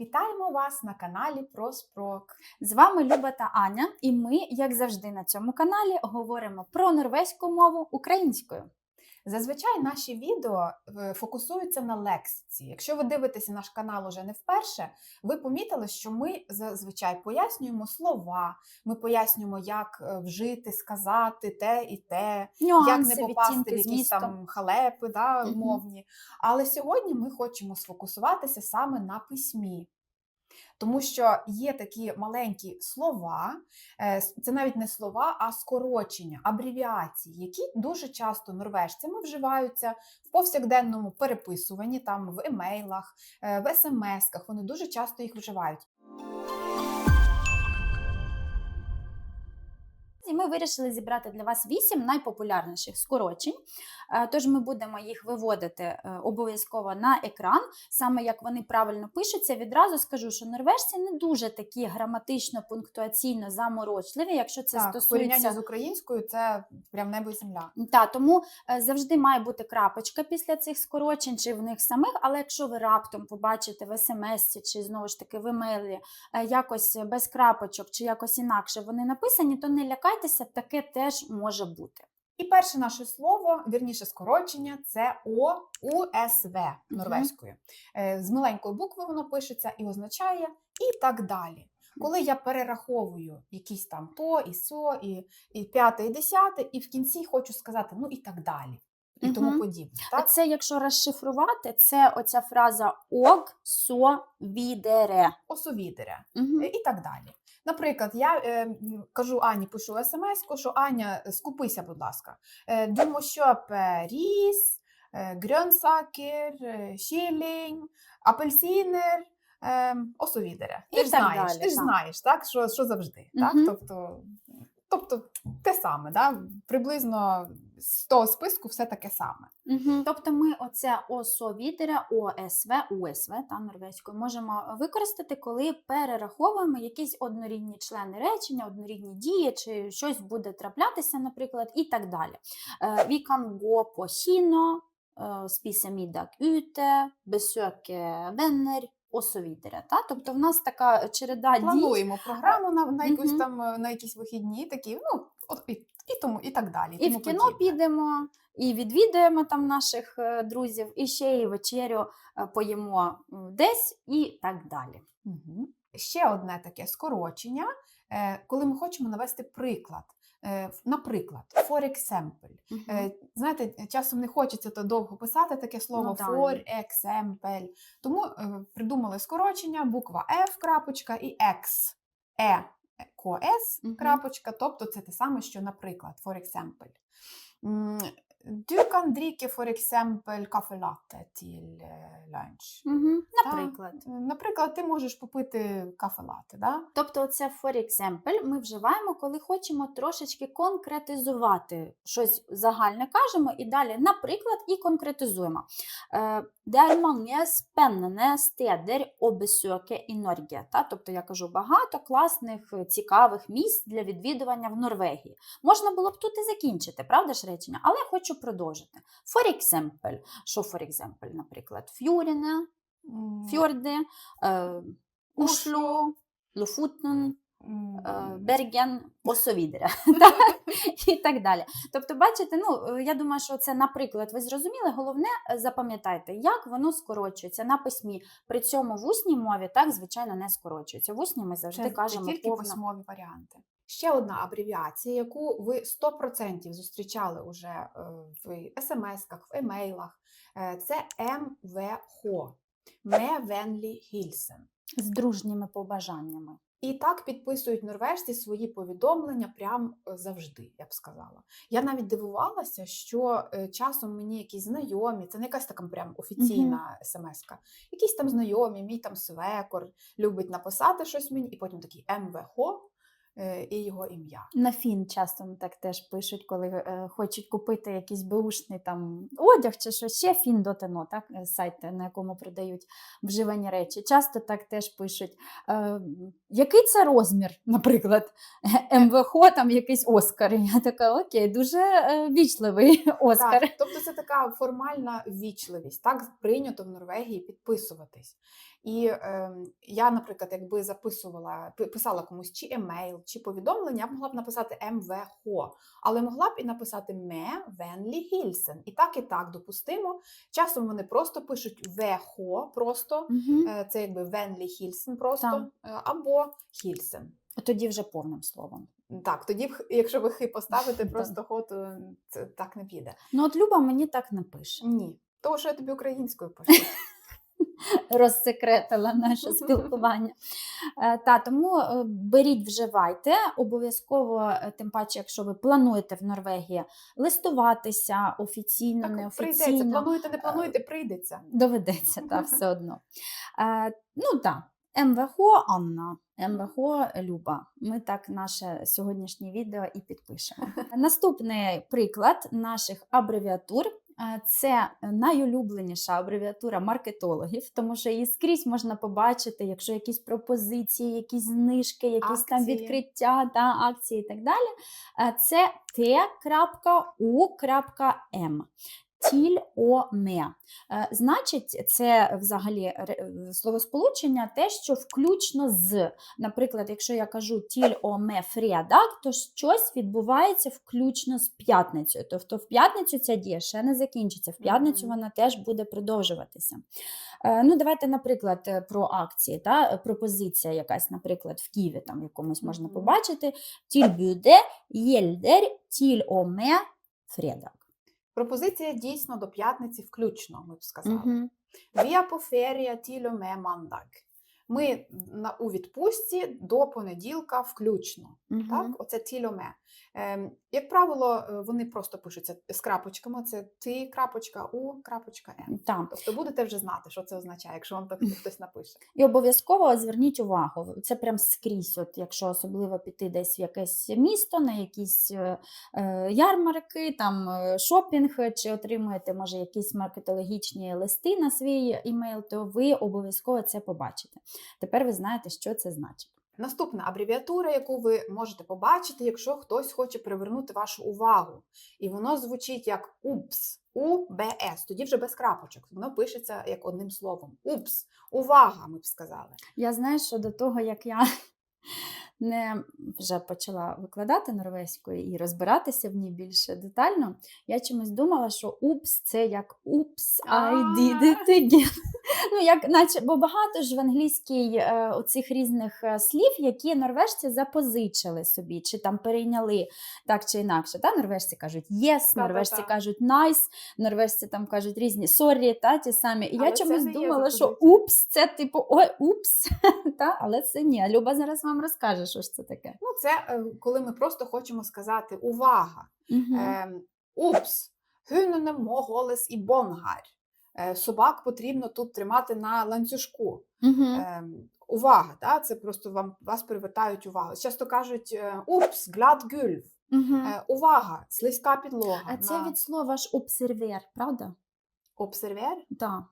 Вітаємо вас на каналі Проспрок. З вами Люба та Аня, і ми, як завжди, на цьому каналі говоримо про норвезьку мову українською. Зазвичай наші відео е, фокусуються на лексиці. Якщо ви дивитеся наш канал уже не вперше, ви помітили, що ми зазвичай пояснюємо слова, ми пояснюємо, як е, вжити, сказати те і те, як не попасти в якісь там халепи да, мовні. Але сьогодні ми хочемо сфокусуватися саме на письмі. Тому що є такі маленькі слова, е, це навіть не слова, а скорочення, абревіації, які дуже часто норвежцями вживаються в повсякденному переписуванні, там в емейлах, е, в смс-ках. Вони дуже часто їх вживають. І ми вирішили зібрати для вас вісім найпопулярніших скорочень. Е, Тож ми будемо їх виводити е, обов'язково на екран, саме як вони правильно пишуться. Відразу скажу, що норвежці не дуже такі граматично, пунктуаційно заморочливі, якщо це так, стосується порівнянні з українською, це прям небо і земля. Та, тому е, завжди має бути крапочка після цих скорочень, чи в них самих, але якщо ви раптом побачите в смс чи знову ж таки в емейлі якось без крапочок чи якось інакше вони написані, то не лякайтеся, таке теж може бути. І перше наше слово, вірніше скорочення, це ОУСВ УСВ норвезькою. Е, З маленької букви воно пишеться і означає і так далі. Коли я перераховую якісь там то і сьо, і, і п'яте, і десяте, і в кінці хочу сказати ну і так далі, і тому подібне. А Так? це, якщо розшифрувати, це оця фраза ог со відере. Осовідере Угу. і так далі. Наприклад, я е, кажу Ані, пишу смс, що Аня, е, скупися, будь ласка. Е, må kjøpe ріс, е, е, kylling, апельсiner, е, og så. І Ти ж так знаєш, далі, ти ж так. знаєш, так, що, що завжди. Так? Тобто, тобто те саме, да? приблизно з того списку все таке саме. Угу. Тобто ми оце осовідере, ОСВ, УСВ та норвезькою можемо використати, коли перераховуємо якісь однорідні члени речення, однорідні дії, чи щось буде траплятися, наприклад, і так далі. Vi kan gå på kino, spise middag ute, og. Та? Тобто в нас така череда дій. Плануємо програму на, на, якусь Мгм. там, е, на якісь вихідні, такі, ну, от, і, і, тому, і так далі. І тому в кіно подібне. підемо, і відвідуємо там наших е, друзів, і ще й вечерю е, поїмо десь і так далі. Мгм. Ще одне таке скорочення, е, коли ми хочемо навести приклад. Наприклад, for example. Е, Знаєте, часом не хочеться то довго писати таке слово Ну, да. for example. Тому придумали скорочення, буква F, крапочка і X, E, Мгм. крапочка, тобто це те саме, що наприклад, for example. Du kan drikke for eksempel latte til е, lunch. Угу. Наприклад. е, Наприклад, ти можеш попити кафе лати, да? Тобто, це for example ми вживаємо, коли хочемо трошечки конкретизувати щось загальне кажемо, і далі, наприклад, і конкретизуємо. Е, Det er mange spennende steder å besøke i Norge. Та? Тобто я кажу багато класних, е, цікавих місць для відвідування в Норвегії. Можна було б тут і закінчити, правда ж речення? Але я хочу продовжити. For example, що for example, наприклад, фюріне, фьорди, е, Ушло, Лофутен, е, Берген, Осовідере і так далі. Тобто, бачите, ну е, я думаю, що це, наприклад, ви зрозуміли. Головне, е, запам'ятайте, як воно скорочується на письмі. При цьому в усній мові так, звичайно, не скорочується. В усній ми завжди Це кажемо тільки повно. письмові варіанти. Ще одна абревіація, яку ви 100% зустрічали уже е, в смс-ках, в емейлах, е, це МВХ. Мевенлі Гільсен. з дружніми побажаннями. І так підписують норвежці свої повідомлення прям е, завжди, я б сказала. Я навіть дивувалася, що часом мені якісь знайомі, це не якась така прям офіційна смс-ка, якісь там знайомі, мій там свекор любить написати щось мені, і потім такий МВХ е, і його ім'я. На фін часто так теж пишуть, коли е, хочуть купити якийсь беушний там одяг чи що ще фін дотено, так е, сайт, на якому продають вживані речі. Часто так теж пишуть, е, який це розмір, наприклад, МВХ, там якийсь Оскар. Я така, окей, дуже е, вічливий Оскар. Так, тобто це така формальна ввічливість. Так прийнято в Норвегії підписуватись. І е, я, наприклад, якби записувала, писала комусь чи емейл, чи повідомлення, я б могла б написати МВХО, але могла б і написати ме венлі гільсен. І так, і так допустимо. Часом вони просто пишуть ВХО, просто Угу. це якби венлі гільсен просто, Так. е, або гільсен. Тоді вже повним словом. Так, тоді, якщо ви хи поставите просто хо, то це так не піде. Ну, от Люба мені так не пише. Ні. Того, що я тобі українською пишу. розсекретила наше спілкування. Е, Та тому е, беріть, вживайте. Обов'язково, е, тим паче, якщо ви плануєте в Норвегії листуватися офіційно, Так, прийдеться. Плануєте, не плануєте, прийдеться. доведеться та все одно. Ну так. МВХО Анна, МВХО Люба. Ми так наше сьогоднішнє відео і підпишемо. Наступний приклад наших абревіатур. Це найулюбленіша абревіатура маркетологів, тому що її скрізь можна побачити, якщо якісь пропозиції, якісь знижки, якісь там відкриття та акції і так далі. Це t.u.m. Тіль о ме. Е, Значить, це взагалі е, словосполучення те, що включно з. Наприклад, якщо я кажу тіль о ме фріадак, то щось відбувається включно з п'ятницею. Тобто в п'ятницю ця дія ще не закінчиться. В п'ятницю вона теж буде продовжуватися. Е, Ну, давайте, наприклад, про акції. Та? Пропозиція якась, наприклад, в Києві там якомусь можна побачити. Тіль бюде, єльдер, тіль о ме фріадак. Пропозиція дійсно до п'ятниці включно, ми б сказали. Вія поферія тільоме мандак. Ми на, у відпустці до понеділка включно. Так, оце тільоме. Ем, як правило, е, вони просто пишуться з крапочками. Це ти крапочка у крапочка м. Так. Тобто будете вже знати, що це означає, якщо вам так хтось напише. І обов'язково зверніть увагу, це прям скрізь, от якщо особливо піти десь в якесь місто, на якісь е, е, ярмарки, там шопінг, чи отримуєте, може, якісь маркетологічні листи на свій імейл, то ви обов'язково це побачите. Тепер ви знаєте, що це значить. Наступна абревіатура, яку ви можете побачити, якщо хтось хоче привернути вашу увагу. І воно звучить як УПС, УБС, тоді вже без крапочок. Воно пишеться як одним словом. УПС, увага, ми б сказали. Я знаю, що до того, як я не вже почала викладати норвезькою і розбиратися в ній більше детально, я чомусь думала, що упс це як упс, I did it again. Ну, як, наче, бо багато ж в англійській е, оцих різних е, слів, які норвежці запозичили собі, чи там перейняли так чи інакше. Та? Норвежці кажуть yes, норвежці кажуть nice, норвежці там кажуть різні sorry, та ті самі. І я чомусь думала, що упс, це типу ой, упс, та? але це ні. Люба зараз вам розкаже, що ж це таке. Ну, це е, коли ми просто хочемо сказати увага. Ем, Упс, гюнене моголес і бонгар. Е, Собак потрібно тут тримати на ланцюжку. Ем, увага, да? це просто вам вас привертають увагу. Часто кажуть е, упс, глад гюльф. Е, увага, слизька підлога. А це на від слова ж обсервер, правда? обсервер. Так.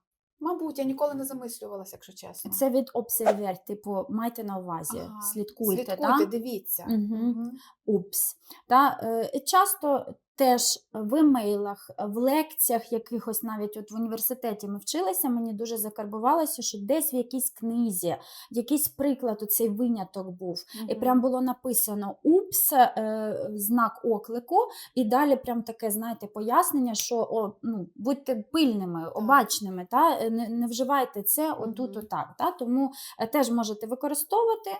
Мабуть, я ніколи не замислювалася, якщо чесно. Це від обсервер, типу, майте на увазі, Ага, слідкуйте, Слідкуйте, та? дивіться. Угу. Угу. упс. Та, е, часто теж в емейлах, в лекціях якихось навіть от в університеті ми вчилися, мені дуже закарбувалося, що десь в якійсь книзі, якийсь приклад, оцей виняток був. І прям було написано упс, е, знак оклику, і далі прям таке, знаєте, пояснення, що о, ну, будьте пильними, обачними, та? Не, не вживайте це отут, Мгм. отак. Та? Тому е, теж можете використовувати.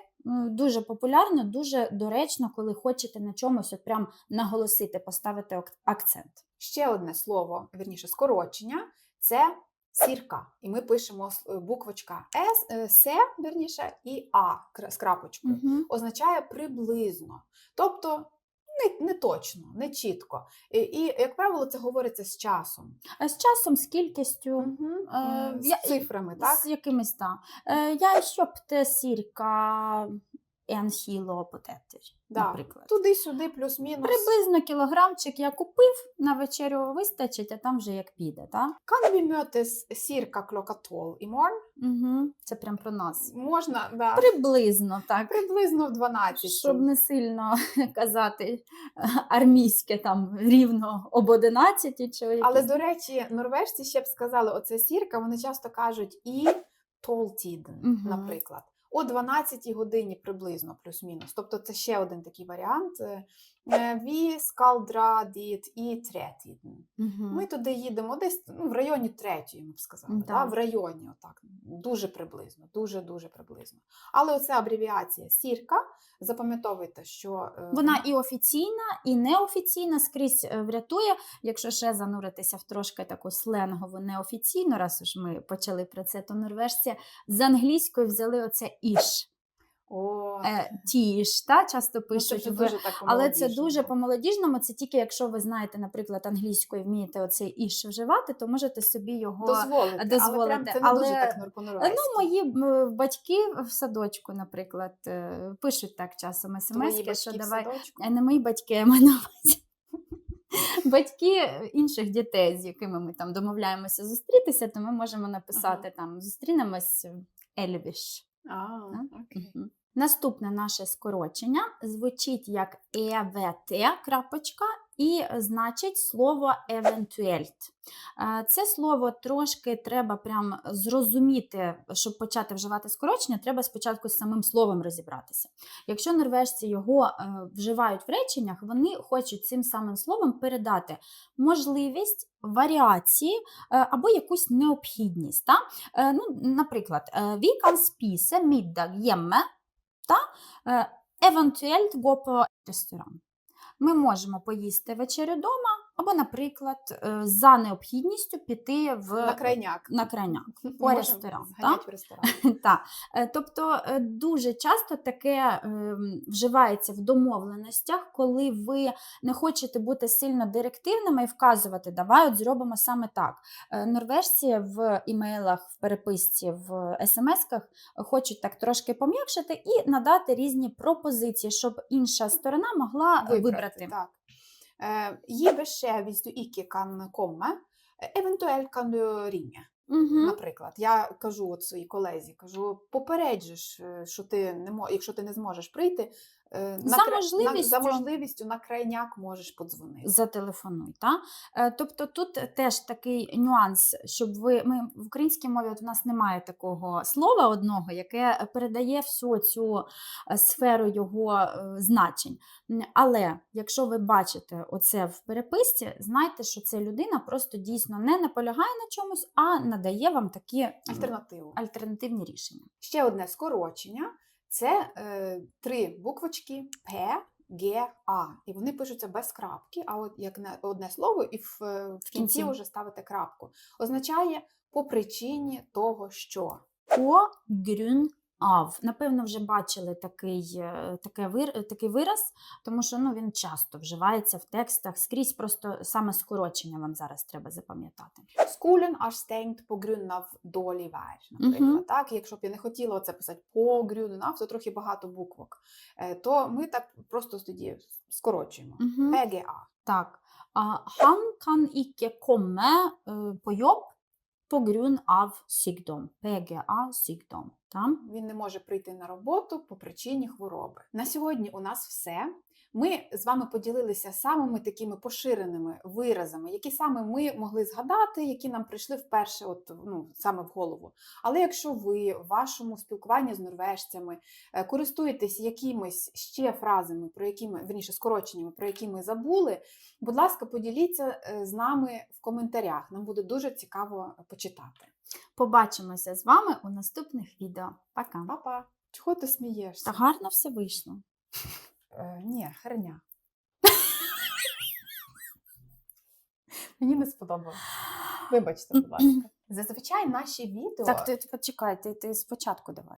Дуже популярно, дуже доречно, коли хочете на чомусь от прям наголосити, поставити ак- акцент. Ще одне слово, вірніше, скорочення це сірка. І ми пишемо е, буквочка С, е, С, вірніше, і А з крапочкою. Означає приблизно. Тобто не, не точно, не чітко. І, і, як правило, це говориться з часом. А з часом, з кількістю, угу. Е, з я- цифрами, так? з якимись так. Е, я щоб те en potäter, Да. наприклад. Туди-сюди, плюс-мінус. Приблизно кілограмчик я купив, на вечерю вистачить, а там вже як піде. Та? Kan vi mötes cirka klockan 12 imorgon? Угу. Це прям про нас. Можна, да. Приблизно так. приблизно в 12. Щоб не сильно казати армійське там рівно об 11 чи Але, до речі, норвежці ще б сказали, оце сірка, вони часто кажуть і толтіден, Мгм. наприклад. О 12 годині приблизно, плюс-мінус. Тобто це ще один такий варіант. Ві скалдра діт і третіден. Мгм. Ми туди їдемо десь ну, в районі третьої, ми б сказали. Да? Так. В районі, отак, дуже приблизно, дуже-дуже приблизно. Але оця абревіація сірка, запам'ятовуйте, що е, Вона і офіційна, і неофіційна скрізь е, врятує. Якщо ще зануритися в трошки таку сленгову неофіційну, раз уж ми почали про це, то норвежці з англійської взяли оце іш. О, Е, тіш, та, часто ну, це пишуть. дуже так Але це дуже по-молодіжному. Це тільки якщо ви знаєте, наприклад, англійською вмієте оцей іш вживати, то можете собі його. дозволити, але прям це не дуже так. Ну, мої батьки в садочку, наприклад, е, пишуть так часом Твої смс, що в давай. садочку? Е, Не мої батьки, на увазі. Батьки інших дітей, з якими ми там домовляємося зустрітися, то ми можемо написати там зустрінемось Ельвіш. А, окей. Мгм. Наступне наше скорочення звучить як «евт», крапочка, і значить слово «евентуельт». Е, Це слово трошки треба прям зрозуміти, щоб почати вживати скорочення, треба спочатку з самим словом розібратися. Якщо норвежці його е, вживають в реченнях, вони хочуть цим самим словом передати можливість варіації е, або якусь необхідність. Та? Ну, наприклад, vi kan spise middag hjemme та eventuelt gå på ресторан. Ми можемо поїсти вечерю вдома, або, наприклад, е, за необхідністю піти в На крайняк. на крайняк. Можемо ресторан, так? в ресторан. Так. Е, Тобто е, дуже часто таке ем, вживається в домовленостях, коли ви не хочете бути сильно директивними і вказувати, давай от зробимо саме так. Норвежці в імейлах, в переписці, в смс-ках хочуть так трошки пом'якшити і надати різні пропозиції, щоб інша сторона могла е, вибрати. Так. Gi beskjed hvis du ikke kan komme. Eventuelt kan du ringe. Угу. Наприклад, я кажу от своїй колезі, кажу, попереджиш, е, що ти не мо... якщо ти не зможеш прийти, е, За кра- на, можливістю. за можливістю на крайняк можеш подзвонити. Зателефонуй. Та? Е, Тобто тут теж такий нюанс, щоб ви. Ми в українській мові от в нас немає такого слова одного, яке передає всю цю е, сферу його значень. Але якщо ви бачите оце в переписці, знайте, що це людина просто дійсно не наполягає на чомусь, а надає вам такі Альтернативу. альтернативні рішення. Ще одне скорочення це е, три буквочки П, Г, А. І вони пишуться без крапки, а от як на одне слово, і в, е, в кінці вже ставите крапку. Означає по причині того, що. По grunn av. Напевно, вже бачили такий, е, таке вир, такий вираз, тому що ну, він часто вживається в текстах скрізь, просто саме скорочення вам зараз треба запам'ятати. Skolen er stengt på grunn av dårlig vær, наприклад. Так, якщо б я не хотіла це писати по grunn то трохи багато буквок, Е, то ми так просто тоді скорочуємо. Угу. PGA. Так. А, Han kan ikke komme е, på grunn av sykdom. Там. Він не може прийти на роботу по причині хвороби. На сьогодні у нас все. Ми з вами поділилися самими такими поширеними виразами, які саме ми могли згадати, які нам прийшли вперше, от ну саме в голову. Але якщо ви в вашому спілкуванні з норвежцями е, користуєтесь якимись ще фразами, про які ми верніше скороченнями, про які ми забули, будь ласка, поділіться е, з нами в коментарях. Нам буде дуже цікаво почитати. Побачимося з вами у наступних відео. Пока. Папа, чого ти смієшся? Та гарно все вийшло. Е, ні, херня. Мені не сподобалось. Вибачте, будь ласка. Зазвичай наші відео. Так, ти, ти почекай, ти, ти спочатку давай.